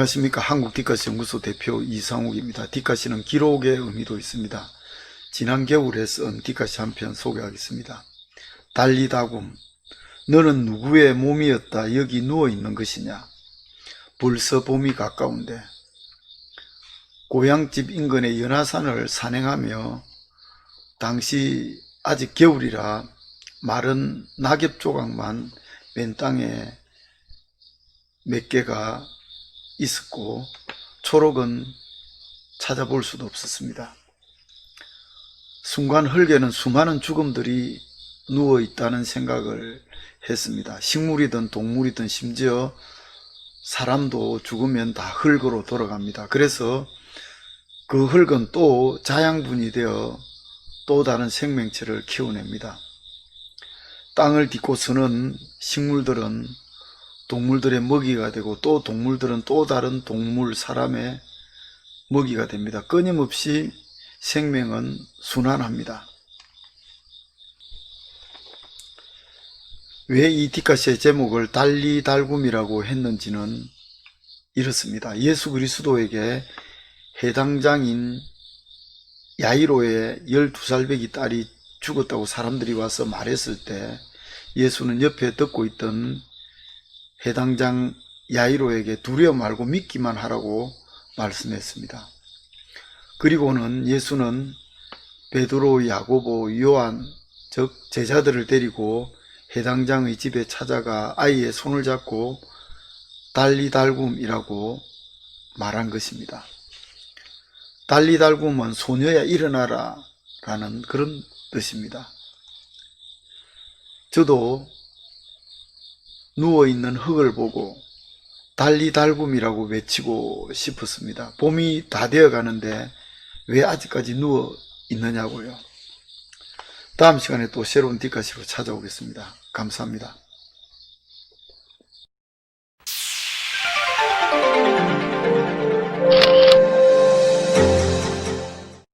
안녕하십니까. 한국 디카시 연구소 대표 이상욱입니다. 디카시는 기록의 의미도 있습니다. 지난 겨울에 쓴 디카시 한 편 소개하겠습니다. 달리다굼. 너는 누구의 몸이었다 여기 누워있는 것이냐. 벌써 봄이 가까운데. 고향집 인근의 연화산을 산행하며 당시 아직 겨울이라 마른 낙엽 조각만 맨 땅에 몇 개가 있었고 초록은 찾아볼 수도 없었습니다. 순간 흙에는 수많은 죽음들이 누워 있다는 생각을 했습니다. 식물이든 동물이든 심지어 사람도 죽으면 다 흙으로 돌아갑니다. 그래서 그 흙은 또 자양분이 되어 또 다른 생명체를 키워냅니다. 땅을 딛고 서는 식물들은 동물들의 먹이가 되고 또 동물들은 또 다른 동물, 사람의 먹이가 됩니다. 끊임없이 생명은 순환합니다. 왜 이 디카시의 제목을 달리 달굼이라고 했는지는 이렇습니다. 예수 그리스도에게 해당장인 야이로의 12살 배기 딸이 죽었다고 사람들이 와서 말했을 때 예수는 옆에 듣고 있던 해당장 야이로에게 두려워 말고 믿기만 하라고 말씀했습니다. 그리고는 예수는 베드로, 야고보, 요한 즉 제자들을 데리고 해당장의 집에 찾아가 아이의 손을 잡고 달리달굼이라고 말한 것입니다. 달리달굼은 소녀야 일어나라 라는 그런 뜻입니다. 저도 누워있는 흙을 보고 달리 달굼이라고 외치고 싶었습니다. 봄이 다 되어 가는데 왜 아직까지 누워 있느냐고요. 다음 시간에 또 새로운 뒷가시로 찾아오겠습니다. 감사합니다.